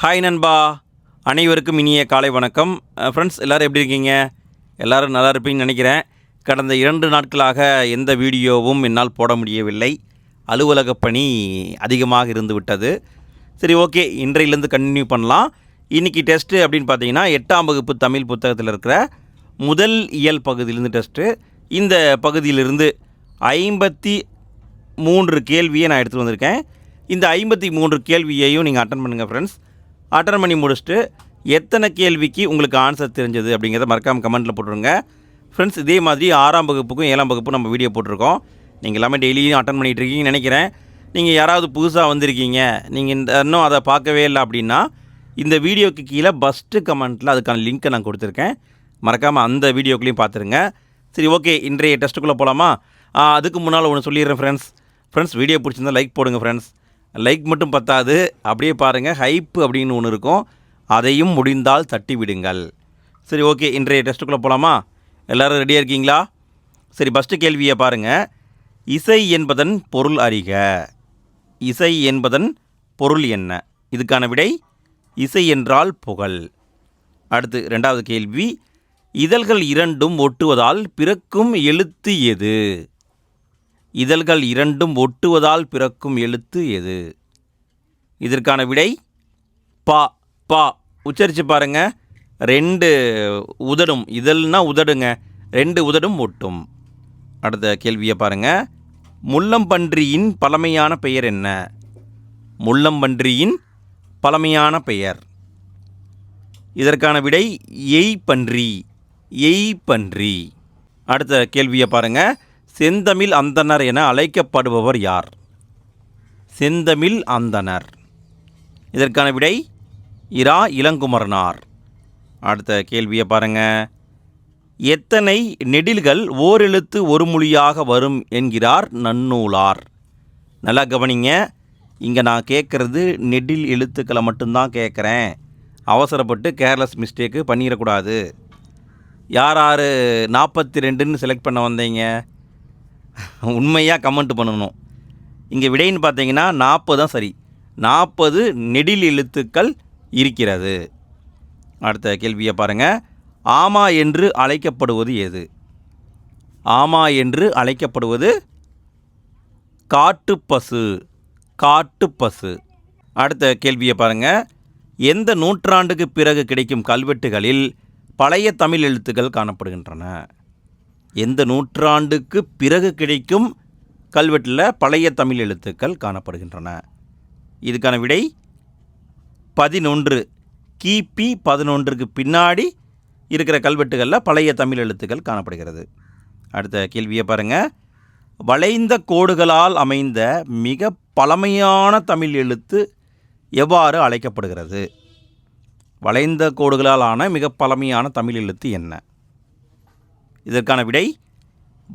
Hi நண்பா. அனைவருக்கும் இனிய காலை வணக்கம். ஃப்ரெண்ட்ஸ் எல்லோரும் எப்படி இருக்கீங்க? எல்லோரும் நல்லா இருப்பீங்கன்னு நினைக்கிறேன். கடந்த இரண்டு நாட்களாக எந்த வீடியோவும் என்னால் போட முடியவில்லை. அலுவலக பணி அதிகமாக இருந்து விட்டது சரி ஓகே. இன்றையிலேருந்து கண்டினியூ பண்ணலாம். இன்றைக்கி டெஸ்ட்டு அப்படின்னு பார்த்தீங்கன்னா எட்டாம் வகுப்பு தமிழ் புத்தகத்தில் இருக்கிற முதல் இயல் பகுதியிலிருந்து டெஸ்ட்டு இந்த பகுதியிலிருந்து ஐம்பத்தி மூன்று கேள்வியை நான் எடுத்துகிட்டு வந்திருக்கேன். இந்த ஐம்பத்தி மூன்று கேள்வியையும் நீங்கள் அட்டன் பண்ணுங்கள் ஃப்ரெண்ட்ஸ் அட்டன் பண்ணி முடிச்சுட்டு எத்தனை கேள்விக்கு உங்களுக்கு ஆன்சர் தெரிஞ்சது அப்படிங்கிறத மறக்காமல் கமெண்ட்டில் போட்டுருங்க. ஃப்ரெண்ட்ஸ் இதே மாதிரி ஆறாம் வகுப்புக்கும் ஏழாம் வகுப்புக்கும் நம்ம வீடியோ போட்டிருக்கோம். நீங்கள் எல்லாமே டெய்லியும் அட்டன் பண்ணிகிட்டு இருக்கீங்கன்னு நினைக்கிறேன். நீங்கள் யாராவது புதுசாக வந்திருக்கீங்க நீங்கள் இந்த இன்னும் அதை பார்க்கவே இல்லை அப்படின்னா இந்த வீடியோக்கு கீழே ஃபஸ்ட்டு கமெண்ட்டில் அதுக்கான லிங்க்கை நான் கொடுத்துருக்கேன். மறக்காமல் அந்த வீடியோக்குள்ளேயும் பார்த்துருங்க. சரி ஓகே இன்றைய டெஸ்ட்டுக்குள்ளே போகலாமா அதுக்கு முன்னால் ஒன்று சொல்லிடுறேன் ஃப்ரெண்ட்ஸ் ஃப்ரெண்ட்ஸ் வீடியோ பிடிச்சிருந்தா லைக் போடுங்க ஃப்ரெண்ட்ஸ் லைக் மட்டும் பத்தாது. அப்படியே பாருங்கள் ஹைப் அப்படின்னு ஒன்று இருக்கும். அதையும் முடிந்தால் தட்டி விடுங்கள் சரி ஓகே இன்றைய டெஸ்ட்டுக்குள்ளே போகலாமா எல்லோரும் ரெடியாக இருக்கீங்களா? சரி ஃபஸ்ட்டு கேள்வியை பாருங்கள் இசை என்பதன் பொருள் அறிக. இசை என்பதன் பொருள் என்ன? இதுக்கான விடை இசை என்றால் புகழ். அடுத்து ரெண்டாவது கேள்வி. இதழ்கள் இரண்டும் ஒட்டுவதால் பிறக்கும் எழுத்து எது? இதழ்கள் இரண்டும் ஒட்டுவதால் பிறக்கும் எழுத்து எது? இதற்கான விடை பா பா. உச்சரித்து பாருங்க. ரெண்டு உதடும். இதழ்னா உதடுங்க. ரெண்டு உதடும் ஒட்டும். அடுத்த கேள்வியை பாருங்க. முள்ளம்பன்றியின் பழமையான பெயர் என்ன? முள்ளம்பன்றியின் பழமையான பெயர். இதற்கான விடை எய் பன்றி எய் பன்றி அடுத்த கேள்வியை பாருங்கள் செந்தமிழ் அந்தணர் என அழைக்கப்படுபவர் யார்? செந்தமிழ் அந்தணர் இதற்கான விடை இரா இளங்குமரனார். அடுத்த கேள்வியை பாருங்க. எத்தனை நெடில்கள் ஓரெழுத்து ஒரு மொழியாக வரும் என்கிறார் நன்னூலார். நல்லா கவனிங்க. இங்கே நான் கேட்குறது நெடில் எழுத்துக்களை மட்டும்தான் கேட்குறேன். அவசரப்பட்டு கேர்லெஸ் மிஸ்டேக்கு பண்ணிடக்கூடாது. யார் யார் நாற்பத்தி ரெண்டுன்னு செலக்ட் பண்ண வந்தீங்க. உண்மையாக கமெண்ட் பண்ணணும். இங்கே விடைன்னு பார்த்தீங்கன்னா நாற்பது தான் சரி. நாற்பது நெடில் எழுத்துக்கள் இருக்கிறது. அடுத்த கேள்வியை பாருங்கள் ஆமா என்று அழைக்கப்படுவது எது ஆமா என்று அழைக்கப்படுவது காட்டுப்பசு காட்டுப்பசு அடுத்த கேள்வியை பாருங்கள் எந்த நூற்றாண்டுக்கு பிறகு கிடைக்கும் கல்வெட்டுகளில் பழைய தமிழ் எழுத்துக்கள் காணப்படுகின்றன? எந்த நூற்றாண்டுக்கு பிறகு கிடைக்கும் கல்வெட்டில் பழைய தமிழ் எழுத்துக்கள் காணப்படுகின்றன. இதுக்கான விடை பதினொன்று. கிபி பதினொன்றுக்கு பின்னாடி இருக்கிற கல்வெட்டுகளில் பழைய தமிழ் எழுத்துக்கள் காணப்படுகிறது. அடுத்த கேள்வியை பாருங்கள் வளைந்த கோடுகளால் அமைந்த மிக பழமையான தமிழ் எழுத்து எவ்வாறு அழைக்கப்படுகிறது? வளைந்த கோடுகளால் ஆன மிக பழமையான தமிழ் எழுத்து என்ன? இதற்கான விடை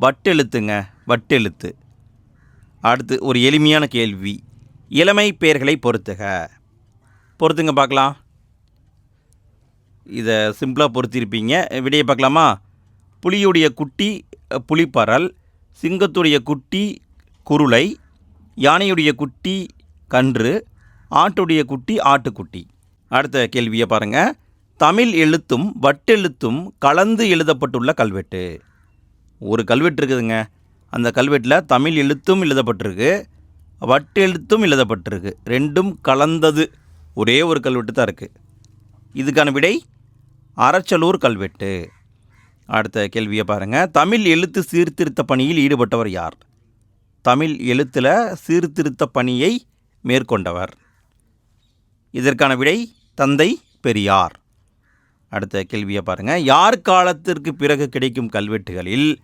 வட்டெழுத்துங்க வட்டெழுத்து. அடுத்து ஒரு எளிமையான கேள்வி. இளமை பெயர்களை பொறுத்துக. பொறுத்துங்க பார்க்கலாம். இதை சிம்பிளாக பொறுத்திருப்பீங்க. விடையை பார்க்கலாமா? புலியுடைய குட்டி புலிப்பறல் சிங்கத்துடைய குட்டி குருளை யானையுடைய குட்டி கன்று ஆட்டுடைய குட்டி ஆட்டுக்குட்டி. அடுத்த கேள்வியை பாருங்கள் தமிழ் எழுத்தும் வட்டெழுத்தும் கலந்து எழுதப்பட்டுள்ள கல்வெட்டு. ஒரு கல்வெட்டு இருக்குதுங்க. அந்த கல்வெட்டில் தமிழ் எழுத்தும் எழுதப்பட்டிருக்கு வட்டெழுத்தும் எழுதப்பட்டிருக்கு. ரெண்டும் கலந்தது ஒரே ஒரு கல்வெட்டு தான் இருக்குது இதுக்கான விடை அரச்சலூர் கல்வெட்டு. அடுத்த கேள்வியை பாருங்கள் தமிழ் எழுத்து சீர்திருத்த பணியில் ஈடுபட்டவர் யார்? தமிழ் எழுத்தில் சீர்திருத்த பணியை மேற்கொண்டவர். இதற்கான விடை தந்தை பெரியார். அடுத்த கேள்வியை பாருங்கள் யார் காலத்திற்கு பிறகு கிடைக்கும் கல்வெட்டுகளில்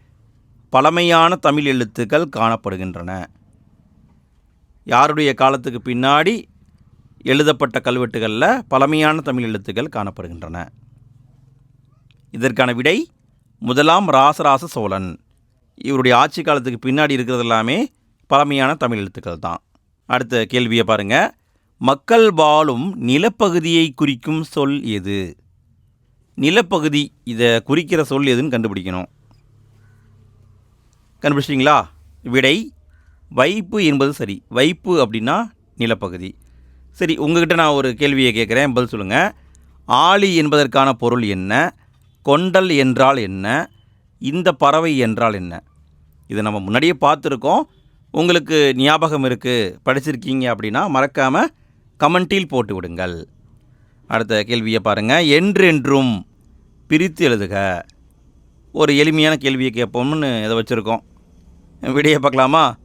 பழமையான தமிழ் எழுத்துக்கள் காணப்படுகின்றன? யாருடைய காலத்துக்கு பின்னாடி எழுதப்பட்ட கல்வெட்டுகளில் பழமையான தமிழ் எழுத்துக்கள் காணப்படுகின்றன? இதற்கான விடை முதலாம் ராசராச சோழன். இவருடைய ஆட்சி காலத்துக்கு பின்னாடி இருக்கிறது எல்லாமே பழமையான தமிழ் எழுத்துக்கள் தான். அடுத்த கேள்வியை பாருங்கள் மக்கள் வாழும் நிலப்பகுதியை குறிக்கும் சொல் எது? நிலப்பகுதி இதை குறிக்கிற சொல் எதுன்னு கண்டுபிடிக்கணும். கண்டுபிடிச்சிட்டிங்களா? விடை வைப்பு என்பது சரி. வைப்பு அப்படின்னா நிலப்பகுதி. சரி உங்ககிட்ட நான் ஒரு கேள்வியை கேட்குறேன். பதில் சொல்லுங்கள் ஆளி என்பதற்கான பொருள் என்ன? கொண்டல் என்றால் என்ன? இந்த பறவை என்றால் என்ன? இதை நம்ம முன்னாடியே பார்த்துருக்கோம். உங்களுக்கு ஞாபகம் இருக்குது படிச்சிருக்கீங்க அப்படின்னா மறக்காமல் கமெண்டில் போட்டு விடுங்கள். அடுத்த கேள்வியை பாருங்கள் என்றென்றும் பிரித்து எழுதுக. ஒரு எளிமையான கேள்வியை கேட்போம்னு இதை வச்சுருக்கோம். விடையை பார்க்கலாமா?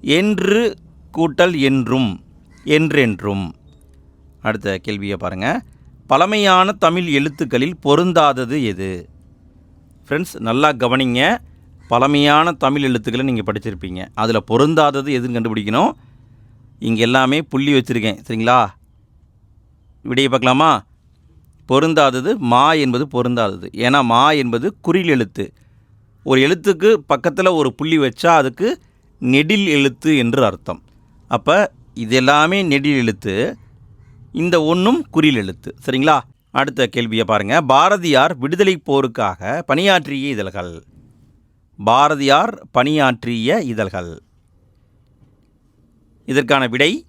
என்று கூட்டல் என்றும் என்றென்றும். அடுத்த கேள்வியை பாருங்கள் பழமையான தமிழ் எழுத்துக்களில் பொருந்தாதது எது? ஃப்ரெண்ட்ஸ் நல்லா கவனிங்க. பழமையான தமிழ் எழுத்துக்களை நீங்கள் படிச்சிருப்பீங்க. அதில் பொருந்தாதது எதுன்னு கண்டுபிடிக்கணும். இங்கே எல்லாமே புள்ளி வச்சுருக்கேன். சரிங்களா? விடையை பார்க்கலாமா? பொருந்தாதது மா என்பது பொருந்தாதது. ஏன்னா மா என்பது குறில் எழுத்து. ஒரு எழுத்துக்கு பக்கத்தில் ஒரு புள்ளி வச்சா அதுக்கு நெடில் எழுத்து என்று அர்த்தம். அப்போ இது எல்லாமே நெடில் எழுத்து இந்த ஒன்றும் குறில் எழுத்து. சரிங்களா? அடுத்த கேள்வியை பாருங்கள் பாரதியார் விடுதலை போருக்காக பணியாற்றிய இதழ்கள். பாரதியார் பணியாற்றிய இதழ்கள். இதற்கான விடை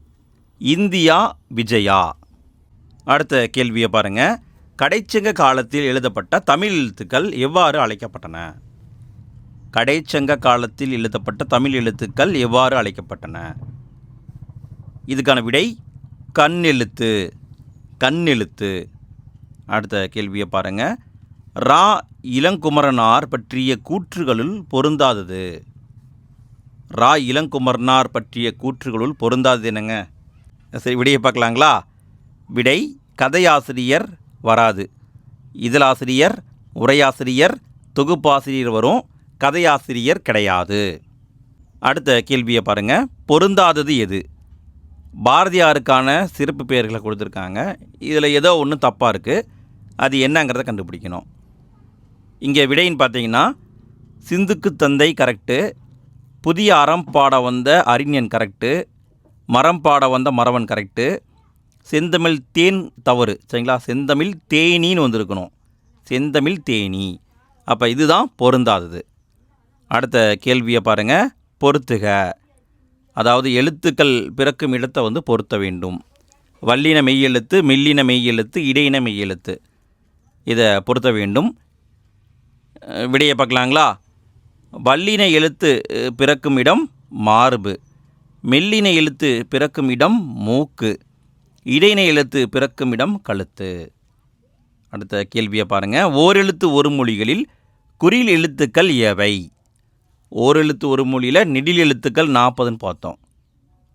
இந்தியா விஜயா. அடுத்த கேள்வியை பாருங்கள் கடைச்சங்க காலத்தில் எழுதப்பட்ட தமிழ் எழுத்துக்கள் எவ்வாறு அழைக்கப்பட்டன? கடைச்சங்க காலத்தில் எழுதப்பட்ட தமிழ் எழுத்துக்கள் எவ்வாறு அழைக்கப்பட்டன? இதுக்கான விடை கண் எழுத்து கண் எழுத்து. அடுத்த கேள்வியை பாருங்கள் ரா. இளங்குமரனார் பற்றிய கூற்றுகளுள் பொருந்தாதது. ரா. இளங்குமரனார் பற்றிய கூற்றுகளுள் பொருந்தாதது என்னங்க? சரி விடையை பார்க்கலாங்களா? விடை கதையாசிரியர் வராது. இதழாசிரியர் உரையாசிரியர் தொகுப்பாசிரியர் வரும். கதையாசிரியர் கிடையாது. அடுத்த கேள்வியை பாருங்கள் பொருந்தாதது எது? பாரதியாருக்கான சிறப்பு பெயர்களை கொடுத்துருக்காங்க. இதில் ஏதோ ஒன்று தப்பாக இருக்குது அது என்னங்கிறத கண்டுபிடிக்கணும். இங்கே விடைன்னு பார்த்தீங்கன்னா சிந்துக்கு தந்தை கரெக்டு புதிய அறம் பாட வந்த அறிஞன் கரெக்டு மரம் பாட வந்த மறவன் கரெக்டு செந்தமிழ் தேன் தவறு சரிங்களா? செந்தமிழ் தேனின்னு வந்திருக்கணும். செந்தமிழ் தேனி. அப்போ இதுதான் பொருந்தாதது. அடுத்த கேள்வியை பாருங்கள் பொருத்துக. அதாவது எழுத்துக்கள் பிறக்கும் இடத்தை வந்து பொருத்த வேண்டும். வல்லின மெய்யெழுத்து மெல்லின மெய்யெழுத்து இடையின மெய்யெழுத்து இதை பொருத்த வேண்டும். விடையை பார்க்கலாங்களா? வல்லின எழுத்து பிறக்கும் இடம் மார்பு. மெல்லின எழுத்து பிறக்கும் இடம் மூக்கு. இடைநிலை எழுத்து பிறக்கும் இடம் கழுத்து. அடுத்த கேள்வியை பாருங்கள் ஓரெழுத்து ஒரு மொழிகளில் குறியில் எழுத்துக்கள் எவை? ஓரெழுத்து ஒரு மொழியில் நெடில் எழுத்துக்கள் நாற்பதுன்னு பார்த்தோம்.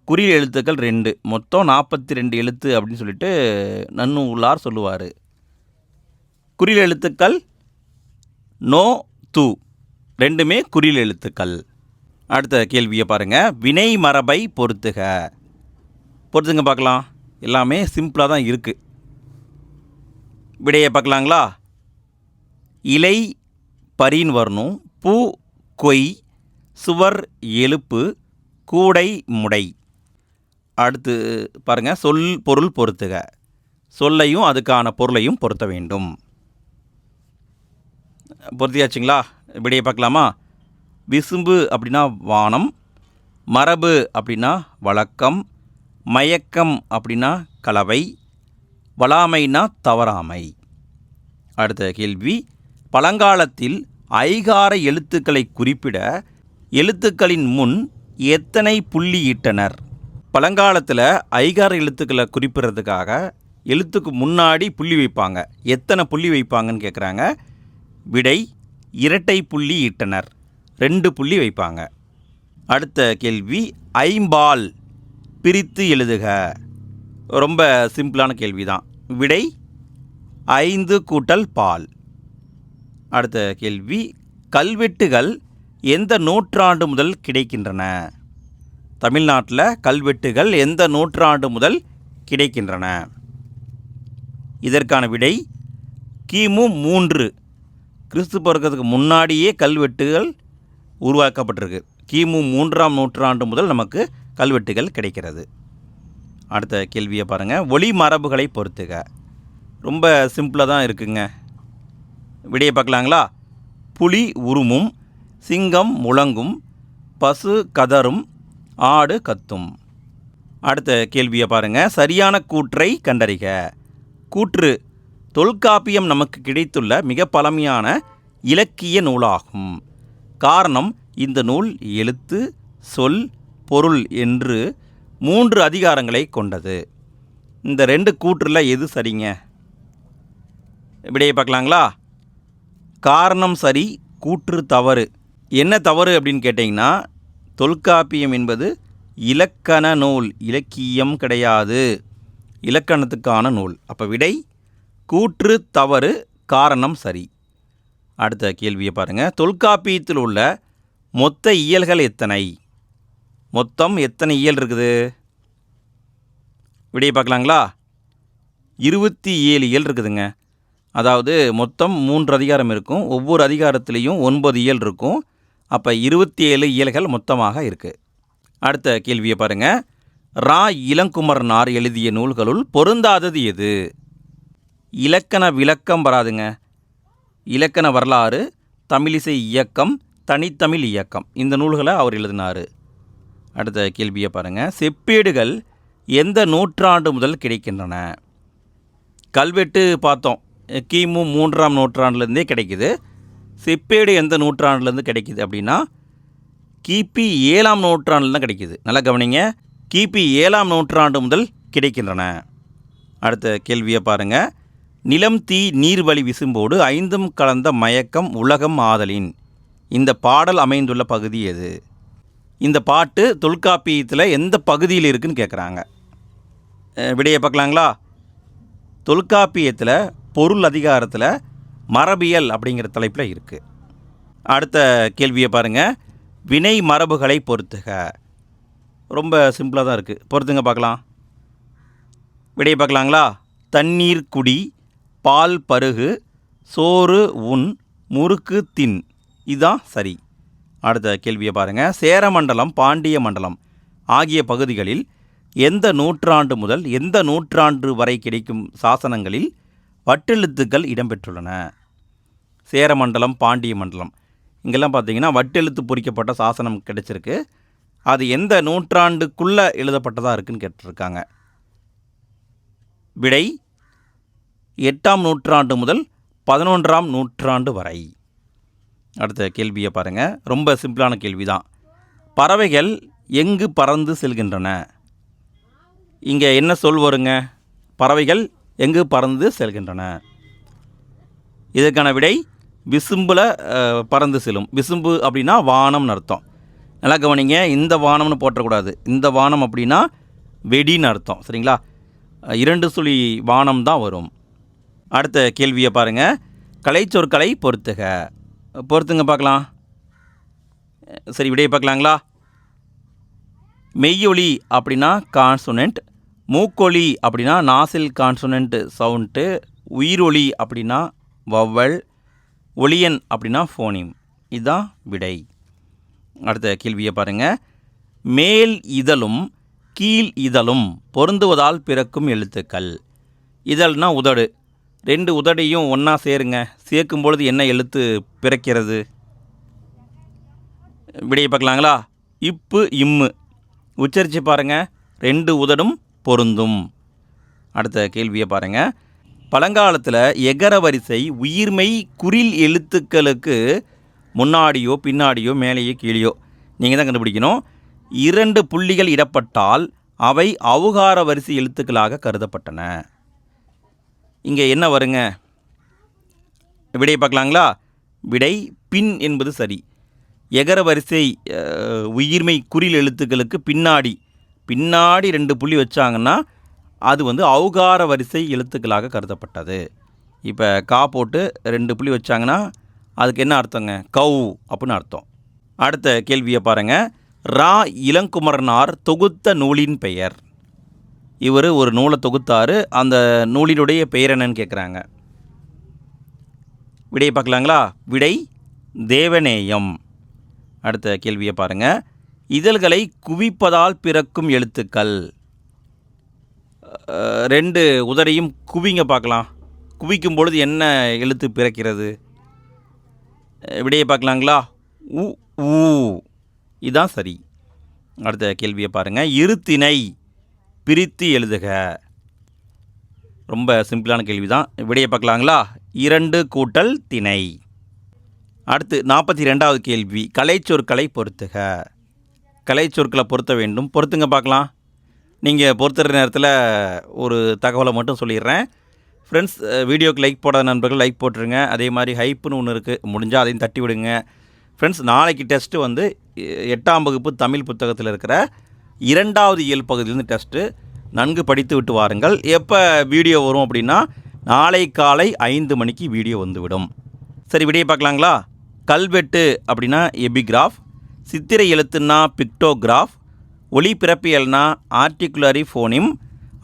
குறியில் எழுத்துக்கள் ரெண்டு. மொத்தம் நாற்பத்தி ரெண்டு எழுத்து அப்படின்னு சொல்லிட்டு நன்னூலார் சொல்லுவார். குறியில் எழுத்துக்கள் நோ து. ரெண்டுமே குறியில் எழுத்துக்கள். அடுத்த கேள்வியை பாருங்கள் வினை மரபை பொறுத்துக. பொறுத்துங்க பார்க்கலாம். எல்லாமே சிம்பிளாக தான் இருக்குது விடையை பார்க்கலாங்களா? இலை பரின்னு வரணும். பூ கொய் சுவர் எழுப்பு கூடை முடை. அடுத்து பாருங்கள் சொல் பொருள் பொறுத்துக சொல்லையும் அதுக்கான பொருளையும் பொருத்த வேண்டும். பொருத்தியாச்சுங்களா? விடையை பார்க்கலாமா? விசும்பு அப்படின்னா வானம் மரபு அப்படின்னா வழக்கம் மயக்கம் அப்படின்னா கலவை வளாமைனா தவறாமை. அடுத்த கேள்வி பழங்காலத்தில் ஐகார எழுத்துக்களை குறிப்பிட எழுத்துக்களின் முன் எத்தனை புள்ளியிட்டனர் பழங்காலத்தில் ஐகார எழுத்துக்களை குறிப்பிடுறதுக்காக எழுத்துக்கு முன்னாடி புள்ளி வைப்பாங்க. எத்தனை புள்ளி வைப்பாங்கன்னு கேட்குறாங்க விடை இரட்டை புள்ளி இட்டனர். ரெண்டு புள்ளி வைப்பாங்க. அடுத்த கேள்வி ஐம்பால் பிரித்து எழுதுக. ரொம்ப சிம்பிளான கேள்வி தான் விடை ஐந்து கூட்டல் பால். அடுத்த கேள்வி கல்வெட்டுகள் எந்த நூற்றாண்டு முதல் கிடைக்கின்றன? தமிழ்நாட்டில் கல்வெட்டுகள் எந்த நூற்றாண்டு முதல் கிடைக்கின்றன? இதற்கான விடை கிமு மூன்று. கிறிஸ்து பிறக்கிறதுக்கு முன்னாடியே கல்வெட்டுகள் உருவாக்கப்பட்டிருக்கு. கிமு மூன்றாம் நூற்றாண்டு முதல் நமக்கு கல்வெட்டுகள் கிடைக்கிறது. அடுத்த கேள்வியை பாருங்கள் ஒளி மரபுகளை பொறுத்துக. ரொம்ப சிம்பிளாக தான் இருக்குங்க. விடையை பார்க்கலாங்களா? புலி உருமும் சிங்கம் முழங்கும் பசு கதரும் ஆடு கத்தும். அடுத்த கேள்வியை பாருங்கள் சரியான கூற்றை கண்டறிக. கூற்று தொல்காப்பியம் நமக்கு கிடைத்துள்ள மிக பழமையான இலக்கிய நூலாகும். காரணம் இந்த நூல் எழுத்து சொல் பொருள் என்று மூன்று அதிகாரங்களை கொண்டது. இந்த ரெண்டு கூற்றில் எது சரிங்க? விடையை பார்க்கலாங்களா? காரணம் சரி கூற்று தவறு. என்ன தவறு அப்படின்னு கேட்டிங்கன்னா தொல்காப்பியம் என்பது இலக்கண நூல் இலக்கியம் கிடையாது. இலக்கணத்துக்கான நூல். அப்போ விடை கூற்று தவறு காரணம் சரி. அடுத்த கேள்வியை பாருங்கள் தொல்காப்பியத்தில் உள்ள மொத்த இயல்கள் எத்தனை? மொத்தம் எத்தனை இயல் இருக்குது? விடையை பார்க்கலாங்களா? இருபத்தி ஏழு இயல் இருக்குதுங்க. அதாவது மொத்தம் மூன்று அதிகாரம் இருக்கும். ஒவ்வொரு அதிகாரத்துலேயும் ஒன்பது இயல் இருக்கும். அப்போ இருபத்தி ஏழு இயல்கள் மொத்தமாக இருக்குது அடுத்த கேள்வியை பாருங்கள் ரா இளங்குமரனார் எழுதிய நூல்களுள் பொருந்தாதது எது? இலக்கண விளக்கம் வராதுங்க. இலக்கண வரலாறு தமிழிசை இயக்கம் தனித்தமிழ் இயக்கம். இந்த நூல்களை அவர் எழுதினார். அடுத்த கேள்வியை பாருங்கள் செப்பேடுகள் எந்த நூற்றாண்டு முதல் கிடைக்கின்றன? கல்வெட்டு பார்த்தோம். கிமு மூன்றாம் நூற்றாண்டுலேருந்தே கிடைக்குது. செப்பேடு எந்த நூற்றாண்டுலேருந்து கிடைக்குது அப்படின்னா கிபி ஏழாம் நூற்றாண்டில் தான் கிடைக்குது. நல்லா கவனிங்க. கிபி ஏழாம் நூற்றாண்டு முதல் கிடைக்கின்றன. அடுத்த கேள்வியை பாருங்கள் நிலம் தீ நீர்வழி விசும்போடு ஐந்தும் கலந்த மயக்கம் உலகம் ஆதலின். இந்த பாடல் அமைந்துள்ள பகுதி எது? இந்த பாட்டு தொல்காப்பியத்தில் எந்த பகுதியில் இருக்குன்னு கேட்குறாங்க விடையை பார்க்கலாங்களா? தொல்காப்பியத்தில் பொருள் அதிகாரத்தில் மரபியல் அப்படிங்கிற தலைப்பில் இருக்குது அடுத்த கேள்வியை பாருங்கள் வினை மரபுகளை பொறுத்துக. ரொம்ப சிம்பிளாக தான் இருக்குது பொறுத்துங்க பார்க்கலாம். விடையை பார்க்கலாங்களா? தண்ணீர் குடி பால் பருகு சோறு உண் முறுக்கு தின். இதுதான் சரி. அடுத்த கேள்வியை பாருங்கள் சேரமண்டலம் பாண்டிய மண்டலம் ஆகிய பகுதிகளில் எந்த நூற்றாண்டு முதல் எந்த நூற்றாண்டு வரை கிடைக்கும் சாசனங்களில் வட்டெழுத்துக்கள் இடம்பெற்றுள்ளன? சேரமண்டலம் பாண்டிய மண்டலம். இங்கெல்லாம் பார்த்தீங்கன்னா வட்டெழுத்து பொறிக்கப்பட்ட சாசனம் கிடைச்சிருக்கு. அது எந்த நூற்றாண்டுக்குள்ளே எழுதப்பட்டதாக இருக்குன்னு கேட்டிருக்காங்க. விடை எட்டாம் நூற்றாண்டு முதல் பதினொன்றாம் நூற்றாண்டு வரை. அடுத்த கேள்வியை பாருங்கள் ரொம்ப சிம்பிளான கேள்வி தான் பறவைகள் எங்கு பறந்து செல்கின்றன? இங்கே என்ன சொல் வருங்க? பறவைகள் எங்கு பறந்து செல்கின்றன? இதற்கான விடை விசும்பில் பறந்து செல்லும். விசும்பு அப்படின்னா வானம்னு அர்த்தம். நல்லா கவனிங்க இந்த வானம்னு போட்டக்கூடாது இந்த வானம் அப்படின்னா வெடின்னு அர்த்தம். சரிங்களா? இரண்டு சுழி வானம் தான் வரும். அடுத்த கேள்வியை பாருங்கள் கலைச்சொற்களை பொறுத்துக. பொறுத்துங்க பார்க்கலாம். சரி விடையை பார்க்கலாங்களா? மெய்யொலி அப்படின்னா கான்சோனன்ட் மூக்கொலி அப்படின்னா நாசில் கான்சோனன்ட் சவுண்ட்டு உயிரொலி அப்படின்னா வவ்வல் ஒளியன் அப்படின்னா ஃபோனிம் இதுதான் விடை. அடுத்த கேள்வியை பாருங்கள் மேல் இதழும் கீழ் இதழும் பொருந்துவதால் பிறக்கும் எழுத்துக்கள். இதழ்னா உதடு. ரெண்டு உதடையும் ஒன்றா சேருங்க. சேர்க்கும் பொழுது என்ன எழுத்து பிறக்கிறது? விடையை பார்க்கலாங்களா? இப்பு இம்மு. உச்சரித்து பாருங்கள் ரெண்டு உதடும் பொருந்தும். அடுத்த கேள்வியை பாருங்கள் பழங்காலத்தில் எகர வரிசை உயிர்மை குறில் எழுத்துக்களுக்கு முன்னாடியோ பின்னாடியோ மேலேயோ கீழேயோ. நீங்கள் தான் கண்டுபிடிக்கணும். இரண்டு புள்ளிகள் இடப்பட்டால் அவை அவுகார வரிசை எழுத்துக்களாக கருதப்பட்டன. இங்கே என்ன வருங்க? விடை பார்க்கலாங்களா? விடை பின் என்பது சரி. எகர வரிசை உயிர்மை குறில் எழுத்துக்களுக்கு பின்னாடி பின்னாடி ரெண்டு புள்ளி வச்சாங்கன்னா அது வந்து அவுகார வரிசை எழுத்துக்களாக கருதப்பட்டது. இப்போ கா போட்டு ரெண்டு புள்ளி வச்சாங்கன்னா அதுக்கு என்ன அர்த்தங்க? கவு அப்படின்னு அர்த்தம். அடுத்த கேள்வியை பாருங்கள் ரா இளங்குமரனார் தொகுத்த நூலின் பெயர். இவர் ஒரு நூலை தொகுத்தாரு. அந்த நூலினுடைய பெயர் என்னன்னு கேட்குறாங்க விடையை பார்க்கலாங்களா? விடை தேவநேயம். அடுத்த கேள்வியை பாருங்கள் இதழ்களை குவிப்பதால் பிறக்கும் எழுத்துக்கள். ரெண்டு உதடையும் குவிங்க பார்க்கலாம். குவிக்கும் பொழுது என்ன எழுத்து பிறக்கிறது? விடையை பார்க்கலாங்களா? உ ஊ. இதான் சரி. அடுத்த கேள்வியை பாருங்கள் இருத்திணை. பிரித்து எழுதுக. ரொம்ப சிம்பிளான கேள்வி தான் விடையை பார்க்கலாங்களா? இரண்டு கூட்டல் திணை. அடுத்து நாற்பத்தி ரெண்டாவது கேள்வி. கலைச்சொற்களை பொறுத்துக கலைச்சொற்களை பொருத்த வேண்டும். பொறுத்துங்க பார்க்கலாம். நீங்கள் பொறுத்துற நேரத்தில் ஒரு தகவலை மட்டும் சொல்லிடுறேன். ஃப்ரெண்ட்ஸ் வீடியோக்கு லைக் போடாத நண்பர்கள் லைக் போட்டுருங்க. அதே மாதிரி ஹைப்புன்னு ஒன்று இருக்குது முடிஞ்சால் அதையும் தட்டி விடுங்க. ஃப்ரெண்ட்ஸ் நாளைக்கு டெஸ்ட்டு வந்து எ- எட்டாம் வகுப்பு தமிழ் புத்தகத்தில் இருக்கிற இரண்டாவது இயல் பகுதியிலேருந்து டெஸ்ட்டு நன்கு படித்து விட்டு வாருங்கள். எப்போ வீடியோ வரும் அப்படின்னா நாளை காலை ஐந்து மணிக்கு வீடியோ வந்துவிடும். சரி விடிய பார்க்கலாங்களா? கல்வெட்டு அப்படின்னா எபிகிராஃப் சித்திரை எழுத்துன்னா பிக்டோகிராஃப் ஒளிபிறப்பியல்னா ஆர்டிகுலரி ஃபோனிம்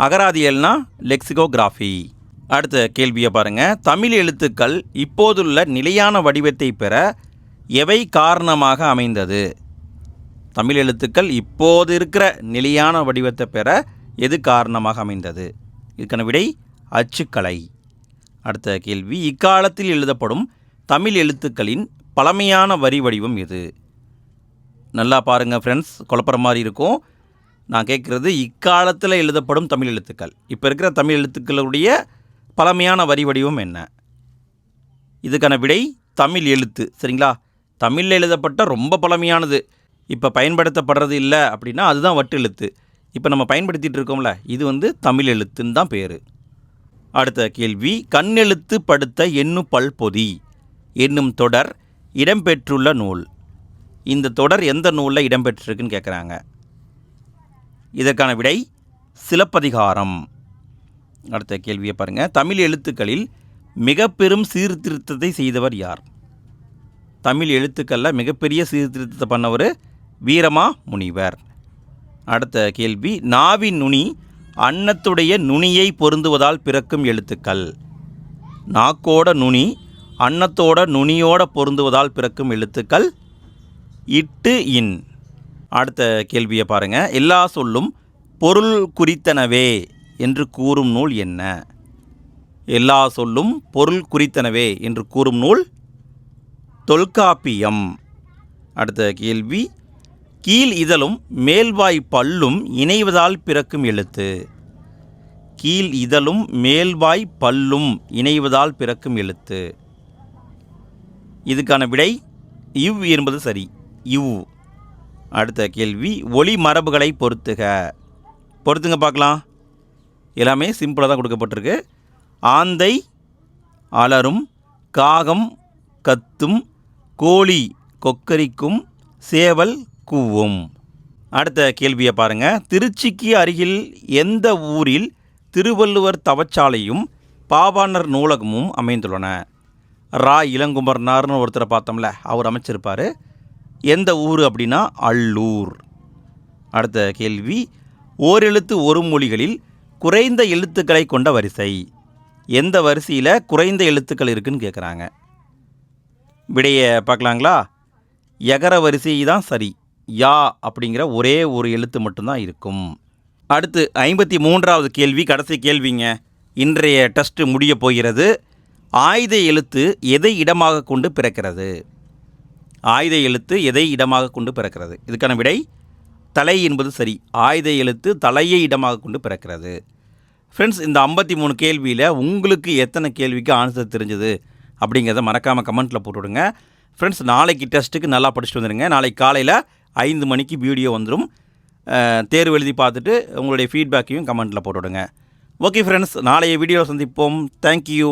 அகராதியல்னா லெக்சிகோகிராஃபி அடுத்த கேள்வியை பாருங்கள் தமிழ் எழுத்துக்கள் இப்போதுள்ள நிலையான வடிவத்தை பெற எவை காரணமாக அமைந்தது? தமிழ் எழுத்துக்கள் இப்போது இருக்கிற நிலையான வடிவத்தை பெற எது காரணமாக அமைந்தது? இதுக்கான விடை அச்சுக்கலை. அடுத்த கேள்வி இக்காலத்தில் எழுதப்படும் தமிழ் எழுத்துக்களின் பழமையான வரி வடிவம் எது? நல்லா பாருங்கள் ஃப்ரெண்ட்ஸ் குழப்பற மாதிரி இருக்கும். நான் கேட்குறது இக்காலத்தில் எழுதப்படும் தமிழ் எழுத்துக்கள். இப்போ இருக்கிற தமிழ் எழுத்துக்களுடைய பழமையான வரி வடிவம் என்ன? இதுக்கான விடை தமிழ் எழுத்து. சரிங்களா? தமிழில் எழுதப்பட்ட ரொம்ப பழமையானது. இப்போ பயன்படுத்தப்படுறது இல்லை அப்படின்னா அதுதான் வட்டு எழுத்து. இப்போ நம்ம பயன்படுத்திட்டு இருக்கோம்ல இது வந்து தமிழ் எழுத்துன்னு தான் பேர். அடுத்த கேள்வி கண்ணெழுத்து படுத்த எண்ணு பல்பொதி என்னும் தொடர் இடம்பெற்றுள்ள நூல். இந்த தொடர் எந்த நூலில் இடம்பெற்றிருக்குன்னு கேட்குறாங்க இதற்கான விடை சிலப்பதிகாரம். அடுத்த கேள்வியை பாருங்கள் தமிழ் எழுத்துக்களில் மிக பெரும் சீர்திருத்தத்தை செய்தவர் யார்? தமிழ் எழுத்துக்களில் மிகப்பெரிய சீர்திருத்தத்தை பண்ணவர் வீரமா முனிவர். அடுத்த கேள்வி நாவின் நுனி அன்னத்துடைய நுனியை பொருந்துவதால் பிறக்கும் எழுத்துக்கள். நாக்கோட நுனி அன்னத்தோட நுனியோட பொருந்துவதால் பிறக்கும் எழுத்துக்கள். இட்டு இன். அடுத்த கேள்வியை பாருங்கள் எல்லா சொல்லும் பொருள் குறித்தனவே என்று கூறும் நூல் என்ன? எல்லா சொல்லும் பொருள் குறித்தனவே என்று கூறும் நூல் தொல்காப்பியம். அடுத்த கேள்வி கீழ் இதழும் மேல்வாய் பல்லும் இணைவதால் பிறக்கும் எழுத்து. கீழ் இதழும் மேல்வாய் பல்லும் இணைவதால் பிறக்கும் எழுத்து. இதுக்கான விடை இவ் என்பது சரி. இவ். அடுத்த கேள்வி ஒளி மரபுகளை பொறுத்துக. பொறுத்துங்க பார்க்கலாம். எல்லாமே சிம்பிளாக தான் கொடுக்கப்பட்டிருக்கு. ஆந்தை அலரும் காகம் கத்தும் கோழி கொக்கரிக்கும் சேவல் கூவும். அடுத்த கேள்வியை பாருங்கள் திருச்சிக்கு அருகில் எந்த ஊரில் திருவள்ளுவர் தவச்சாலையும் பாவாணர் நூலகமும் அமைந்துள்ளன? ரா. இளங்குமரனார்னு ஒருத்தரை பார்த்தோம்ல அவர் அமைச்சிருப்பார். எந்த ஊர் அப்படின்னா அள்ளூர் அடுத்த கேள்வி ஓரெழுத்து ஒரு மொழிகளில் குறைந்த எழுத்துக்களை கொண்ட வரிசை. எந்த வரிசையில் குறைந்த எழுத்துக்கள் இருக்குன்னு கேட்குறாங்க விடையை பார்க்கலாங்களா? எகர வரிசை தான் சரி. யா அப்படிங்கிற ஒரே ஒரு எழுத்து மட்டும்தான் இருக்கும். அடுத்து ஐம்பத்தி மூன்றாவது கேள்வி கடைசி கேள்விங்க. இன்றைய டெஸ்ட் முடிய போகிறது. ஆயுத எழுத்து எதை இடமாக கொண்டு பிறக்கிறது? ஆயுத எழுத்து எதை இடமாக கொண்டு பிறக்கிறது? இதுக்கான விடை தலை என்பது சரி. ஆயுத எழுத்து தலையை இடமாக கொண்டு பிறக்கிறது. ஃப்ரெண்ட்ஸ் இந்த ஐம்பத்தி மூணு கேள்வியில் உங்களுக்கு எத்தனை கேள்விக்கு ஆன்சர் தெரிஞ்சது அப்படிங்கிறத மறக்காமல் கமெண்ட்டில் போட்டுவிடுங்க. ஃப்ரெண்ட்ஸ் நாளைக்கு டெஸ்ட்டுக்கு நல்லா படிச்சுட்டு வந்துடுங்க நாளைக்கு காலையில் ஐந்து மணிக்கு வீடியோ வந்துடும் தேர்வு எழுதி பார்த்துட்டு உங்களுடைய ஃபீட்பேக்கையும் கமெண்ட்டில் போட்டுவிடுங்க. ஓகே ஃப்ரெண்ட்ஸ் நாளைய வீடியோவில் சந்திப்போம். தேங்க்யூ